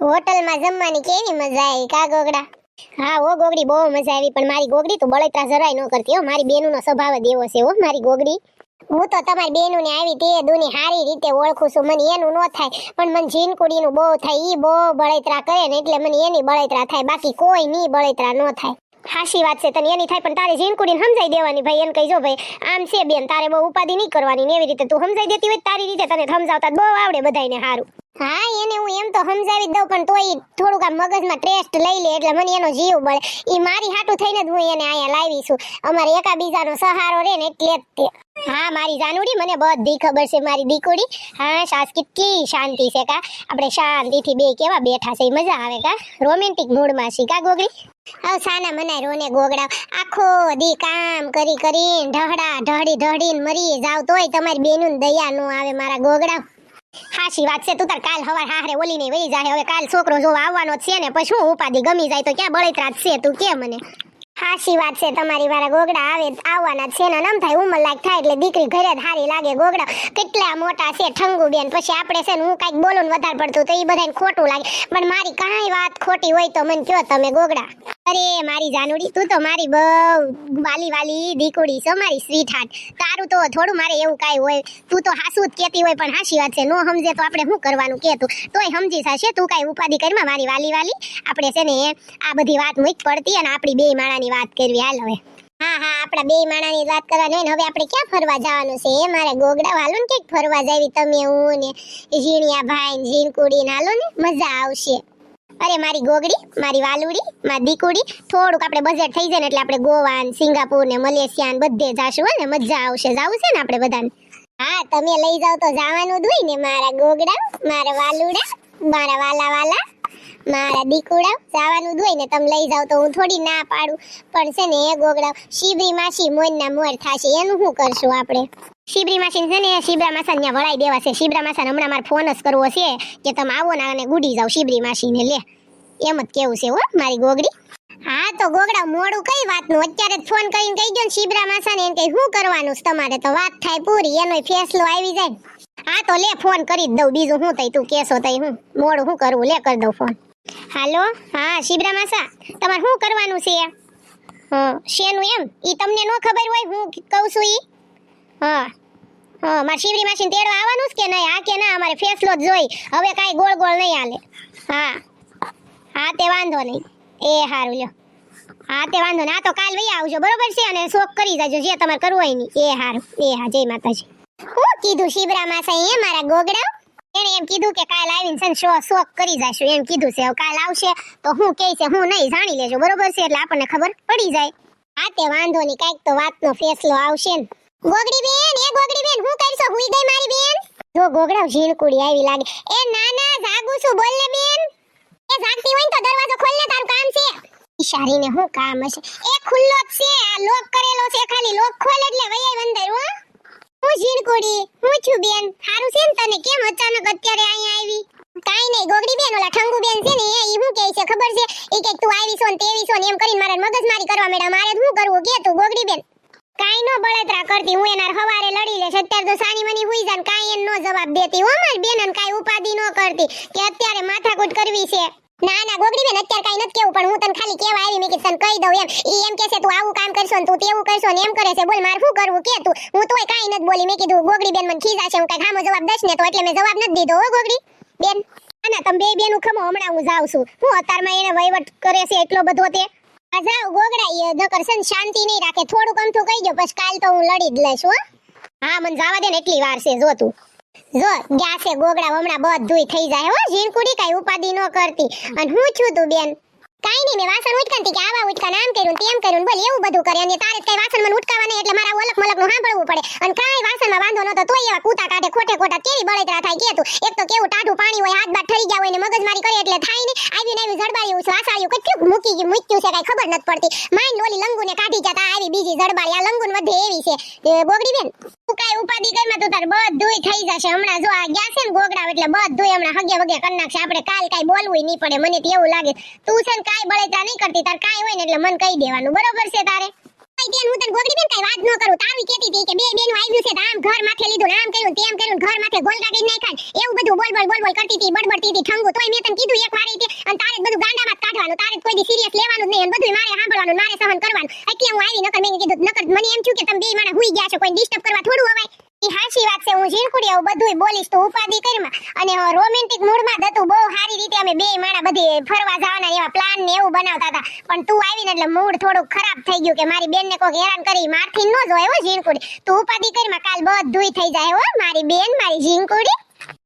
હોટલમાં જમવાની કેવી મજા આવી કા ગોગડા? હા ઓ ગોગડી, બહુ મજા આવી. પણ મારી ગોગડી તો બળતરા જરાય ન કરતી, હો. મારી બેનુનો સ્વભાવ જ એવો છે, હો, મારી ગોગડી. હું તો તમારી બેનુને આવી તે દુની સારી રીતે ઓળખું છું. મને એનું ન થાય, પણ મને જીનકુડીનું બહુ થાય. ઈ બહુ બળતરા કરે ને એટલે મને એની બળતરા થાય. બાકી કોઈ ની બળતરા ન થાય. હાશી વાત છે, તને એની થાય, પણ તારે જીનકુડીને સમજાઈ દેવાની ભાઈ. એને કહીજો ભાઈ, આમ છે બેન, તારે બહુ ઉપાધિ નહીં કરવાની એવી રીતે તું સમજાઈ દેતી હોય તારી રીતે તને સમજાવતા બહુ આવડે બધાને હારું. હા, એને હું એમ તો સમજાવી દઉં, પણ તોય થોડુંક આ મગજમાં ટેસ્ટ લઈ લે એટલે મને એનો જીવ બળે. એ મારી હાટું થઈને જ હું એને અહીંયા લાવી છું. અમારે એકાબીજાનો સહારો રે ને એટલે જ તે. હા, મારી જાનુડી, મને બધી ખબર છે મારી દીકુડી. હા, સાસ કેટલી શાંતિ છે કા. આપણે શાંતિથી બે કેવા બેઠા છે મજા આવે કા. રોમેન્ટિક મૂડમાં છે કા ગોગડી હવે સાના મનાય રોને ગોગડાવ આખો દી કામ કરી કરીને ઢહડા, ઢહડી, ઢહડીને મરી જાવ, તોય તમારી બેનું દયા નો આવે મારા ગોગડાવ હાશી વાત છે, તું તાર કાલ હવાર હારે ઓલીને વહી જાય હવે કાલ છોકરો જોવા આવવાનો છે ને, પછી હું ઉપાધિ ગમી જાય તો ક્યાં બળતરા છે તું કે મને? હાશી વાત છે, તમારી વાળા ગોગડા આવે, આવવાના છે ને નમ થાય, ઉંમર લાયક થાય એટલે દીકરી ઘરે જ લાગે ગોગડા. કેટલા મોટા છે ઠંગુ બેન પછી આપણે છે ને હું કાંઈક બોલું ને વધારે પડતું તો એ બધાને ખોટું લાગે. પણ મારી કાંઈ વાત ખોટી હોય તો મને કયો તમે ગોગડા. અરે મારી જાનુડી, તું તો મારી બહુ વાલી વાલી દીકુડી છો મારી સ્વીટ હાર્ટ તારું તો થોડું મારે એવું કાંઈ હોય. તું તો હાસું જ કહેતી હોય, પણ હાસી વાત છે. નો સમજે તો આપણે શું કરવાનું કે તું? તોય સમજી થશે તું કાંઈ ઉપાધિ કરમાં મારી વાલી વાલી? આપણે છે ને આ બધી વાત મૂક પડતી અને આપણી બે માણાની વાત કરવી. હાલ હવે. હા હા, આપણા બે માણાની વાત કરવાની હોય ને, હવે આપણે ક્યાં ફરવા જવાનું છે? એ મારે ગોગડા હાલો ને ક્યાંક ફરવા જાવી, તમે, હું ને ઝીણિયા ભાઈ ને ઝીણકુડી ને હાલો ને, મજા આવશે. અરે, મારી ગોગડી, મારી વાલુડી, મારી દીકુડી, થોડુંક આપણે બજેટ થઈ જાય ને એટલે આપણે ગોવા ને સિંગાપુર ને મલેશિયા ને બધે જાશું ને, મજા આવશે. જાવું છે ને આપણે બધાને? હા, તમે લઈ જાવ તો જવાનું જ હોય ને, મારા ગોગડા મારા વાલુડા, મારા વાલા વાલા. મારા દીકુડા, જવાનું દોય ને તમે લઈ જાવ તો હું થોડી ના પાડું. પણ છે ને, એ ગોગડા શિબરી માસી મોરના મોર થાશે, એનું શું કરશું આપણે? શિબરી માસી છે ને શિબરા માસા ત્યાં વળાઈ દેવા શિબરા માસા હમણાં મારે ફોન જ કરવો છે કે તમે આવો ને અને ગુડી જાવ શિબરી માસીને લે. એમ જ કેવું છે હો, મારી ગોગડી. હા, તો ગોગડા મોડું કઈ વાતનું? અત્યારે ફોન કરીને કહી દો ને શિબરા માસાને, એને કઈ શું કરવાનું છે તમારે? તો વાત થાય પૂરી, એનો ફેસલો આવી જાય. હા, તો લે, ફોન કરી જ દઉં. બીજું શું થઈ તું કેસો થઈ હું. મોડું શું કરવું? લે, કરી દઉં ફોન. હાલો? હા શિબરા માસા, તમારે શું કરવાનું છે? હા, શેનું એમ? ઈ તમને નો ખબર હોય, હું કહું છું ઈ? હા હા, મારે શિવરી માસીને તેડવા આવવાનું જ કે નહીં? આ કે ના, અમારે ફેસલો જ જોઈ. હવે કાંઈ ગોળ ગોળ નહીં હાલે. હા હા, તે વાંધો નહીં. એ સારું લ્યો. હા, તે વાંધો નહીં. આ તો કાલ વહી આવજો, બરોબર છે? અને શોખ કરી જાજો, જે તમારે કરવું હોય નહીં એ હારું. એ હા, જય માતાજી. હું કીધું શિવરા માસા, એ મારા ગોગડા એને એમ કીધું કે કાલ આવીને છે ને શો- શોખ કરી જશું. એમ કીધું છે કાલ આવશે તો હું કહે છે, હું નહીં, જાણી લેજો. બરોબર છે, એટલે આપણને ખબર પડી જાય. હા, તે વાંધો નહીં, કાંઈક તો વાતનો ફેસલો આવશે ને. ગોગડી બેન, એ ગોગડી બેન, હું કરશો? હુઈ ગઈ મારી બેન? જો ગોગડા ઝીણકુડી આવી લાગે. એ ના જાગું છું, બોલ ને બેન. એ જાગતી હોય તો દરવાજો ખોલ ને તારું કામ છે. ઈશારીને હું કામ હશે? એ ખુલ્લો જ છે, આ લોક કરેલો છે, ખાલી લોક ખોલ એટલે વૈયાઈ અંદર હો. હું ઝીણકુડી. હું છું બેન. હારું છે ને તને? કેમ અચાનક અત્યારે અહીંયા આવી? કાઈ નહીં, ગોગડી બેન, ઓલા ઠંગુ બેન છે ને, એ હું કહે છે? ખબર છે? એ કે તું આવી છો ને તેવી છો ને એમ કરીને મારે મગજમારી કરવા મેડા મારે શું કરવું? કે તું, ગોગડી બેન. કાઈ નો બળતરા કરતી. હું એના હવારે લડી લેશ અત્યારે તો સાની મની હુઈ જાન કાઈ એનો જવાબ દેતી. હો મારી ને કાઈ ઉપાદી નો કરતી. કે અત્યારે માથાકૂટ કરવી છે. ના ના, ગોગડી બેન, અત્યારે કઈ નથી કેવું, પણ હું તને ખાલી કેવા આવી મેં કીધું કહી દઉં એમ. ઈ એમ કે છે, તું આવું કામ કરશો ને તું તેવું કરશો ને એમ કરે છે. બોલ, મારે શું કરવું? કે તું. હું તોય કાઈ નથી બોલી. મેં કીધું, ગોગડી બેન, મને ખીજાશે હું કઈ ખામો જવાબ દઈશ ને તો. એટલે મેં જવાબ નથી દીધો, હો, ગોગડી બેન. ના તમે બે બેનું ખમો, હમણાં હું જાઉં છું. હું અત્યારમાં એને વહીવટ કરે છે એટલો બધો તે. આ જાવ ગોગડા નકર છે શાંતિ નહીં રાખે. થોડુંક અમથું કહી દો પછી કાલ તો હું લડી જ લઈશ હા, મને જવા દે ને, એટલી વાર છે, જો તું. જો ગયા છે ગોગડા હમણાં બધુંય થઈ જાય હો ઝીણકુડી કઈ ઉપાદી ન કરતી. અને હું છું તું, બેન. કાઈ નહીં, મેં વાસણ ઉટકાનતી કે આવા ઉટકા આમ કર્યું તેમ કર્યું ને બોલ, એવું બધું કરે. અને તારે કઈ વાસણ મને ઉટકાવા નહીં, એટલે મારા ઓલક મલકનું સાંભળવું પડે. અને કાઈ વાસણમાં વાંધો નતો, તોય એવા કૂતા કાઢે ખોટે ખોટા કેવી બળતરા થાય, કે તું? એક તો કેવું ટાઢું પાણી હોય, હાથ બાદ ઠરી ગયા હોય ને મગજમારી કરે એટલે થાય ને આવી ને આવી જડબાળ્યું છે, વાસાળ્યું કેટલું મૂકી ગયું, મૂક્યું છે કઈ ખબર નથી પડતી. માઈન ઓલી લંગુ ને કાઢી જતા, આવી બીજી જડબાળી આ લંગુન વધે એવી છે. બોગડી બેન કાઈ ઉપાધિ કઈમાં તું તાર બધુંય થઈ જશે. હમણાં જો આ ગયા છે ને ગોગડા એટલે બધુંય હમણાં હગે વગે કરી નાખશે. આપણે કાલ કાઈ બોલવું નહીં પડે. મને તો એવું લાગે, તું છે ને કાઈ બળતરા નહીં કરતી, તાર કાઈ હોય ને એટલે મન કહી દેવાનું. બરોબર છે તારે? બેન, હું તને ગોગડી બેન કઈ વાત ન કરું. તારું કેતી હતી કે બે બેન આવ્યું છે આમ ઘર માથે લીધું આમ કર્યું તેમ કર્યું ઘર માથે ગોલ કાઢી નાખ્યા એવું બધું બોલ બોલ બોલ બોલ કરતી હતી, બડબડતી હતી, ઠંગુ. તોય મેં તને કીધું એક વાર અને તારે જ કોઈ દી સિરિયસ લેવાનું જ નહીં, અને બધું મારે સાંભળવાનું, મારે સહન કરવાનું. એટલે હું આવી, નકર મેં કીધું, નકર મને એમ થયું કે તમે બે માણા હુઈ ગયા છો કોઈ ડિસ્ટર્બ કરવા થોડું હવાય ઈ હાચી વાત છે, હું ઝીણકુડી આવું, બધુંય બોલીશ તો ઉપાધિ કરીમાં. અને રોમેન્ટિક મૂડમાં હતું, બહુ સારી રીતે અમે બે માણા બધી ફરવા જવાના એવા પ્લાન ને એવું બનાવતા હતા. પણ તું આવીને એટલે મૂડ થોડું ખરાબ થઈ ગયું કે મારી બેનને કોક હેરાન કરી, મારથી ન જોય હો ઝીણકુડી તું ઉપાધિ કરીમાં કાલ બધુંય થઈ જાય હો, મારી બેન, મારી ઝીણકુડી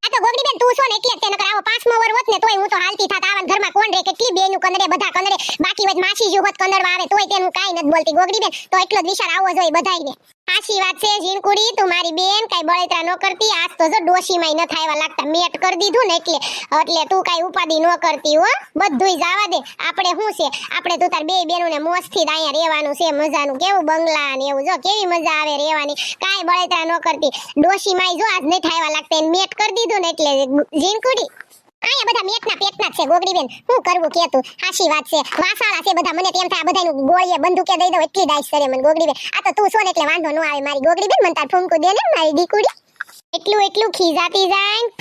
આ તો ગોગડી બેન, તું છો ને એટલે જ તે પાંચમો વર હોત ને તોય હું તો હાલતી થાત. આવા ઘરમાં કોણ રે કેટલી બેનું કંદરે, બધા કંદરે. બાકી વધ માસી જો હોત, કંદરવા આવે, તોય તેનું કાઈ નથી બોલતી ગોગડી બેન. તો એટલો જ વિચાર આવો જોઈએ બધાયને. સાચી વાત છે ઝીણકુડી તું મારી બેન, કઈ બળેતરા ન કરતી. આજ તો જો ડોશીમાંય ન થાયવા લાગતા. મેટ કરી દીધું ને એટલે. એટલે તું કઈ ઉપાદી ન કરતી, હો. બધુંય જાવા દે. આપણે શું છે? આપણે તું તાર બે બેનોને મોજથી જ અહીંયા રહેવાનું છે, મજાનું. કેવું બંગલા ને એવું. જો, કેવી મજા આવે રહેવાની. કાઈ બળેતરા ન કરતી. ડોશીમાંય જો આજ નહીં થાયવા લાગતા. એને મેટ કરી દીધું ને એટલે. ઝીણકુડી અહીંયા બધા મેટના પેટના છે ગોગડી શું કરવું કે તું? હાશી વાત છે. વાસાળા છે બધા. મને તેમ થાય, આ બધાનું ગોળીએ બંદૂકે દઈ દો એટલી ડાઈસ કરે મને ગોગડી આ તો તું છો ને એટલે વાંધો ન આવે મારી. ગોગડી મને તાર ફૂમકું દે ને, મારી દીકુડી. એટલું એટલું ખીજા ને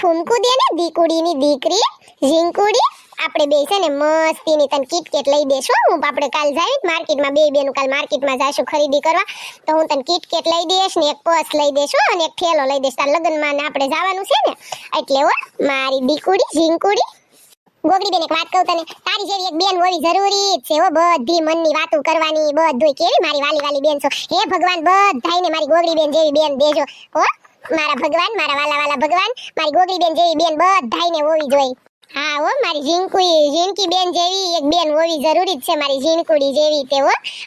ફૂમકું દે ને દીકુડીની દીકરી, ઝીંકુડી. આપણે બે છે ને મસ્તીની તને કિટકેટ લઈ દેશું હું. આપણે કાલ જાય માર્કેટમાં, બે બેનું કાલ માર્કેટમાં જઈશું ખરીદી કરવા. તો હું તને કિટકેટ લઈ દઈશ ને એક પર્સ લઈ દેશું અને એક થેલો લઈ દઈશ. તારા લગ્નમાં આપણે જવાનું છે ને. એટલે હો, મારી દીકુડી, ઝીંકુડી. ગોગડી બેન એક વાત કહું તને. તારી જેવી એક બેન હોવી જરૂરી છે હો. બધી મનની વાતો કરવાની બધું કેવી મારી વાલી વાલી બેન છો. હે ભગવાન, બધાયને મારી ગોગડી બેન જેવી બેન દેજો. હો, મારા ભગવાન, મારા વાલા વાલા ભગવાન, મારી ગોગડી બેન જેવી બેન બધાયને હોવી જોઈએ. હા, હો, મારી ઝીણકુઈ, ઝીણકી બેન જેવી, એક બેન હોવી જરૂરી છે મારી ઝીણકુડી જેવી તે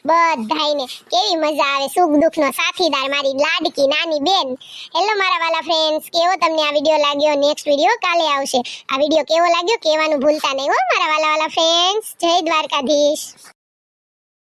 બધાયને. કેવી મજા આવે, સુખ દુઃખનો સાથીદાર મારી લાડકી નાની બેન. હેલો મારા વાલા ફ્રેન્ડ્સ કેવો તમને આ વિડિયો લાગ્યો? નેક્સ્ટ વિડિયો કાલે આવશે. આ વિડિયો કેવો લાગ્યો? કહેવાનું ભૂલતા નહીં, હો, મારા વાલા વાલા ફ્રેન્ડ્સ જય દ્વારકાધીશ.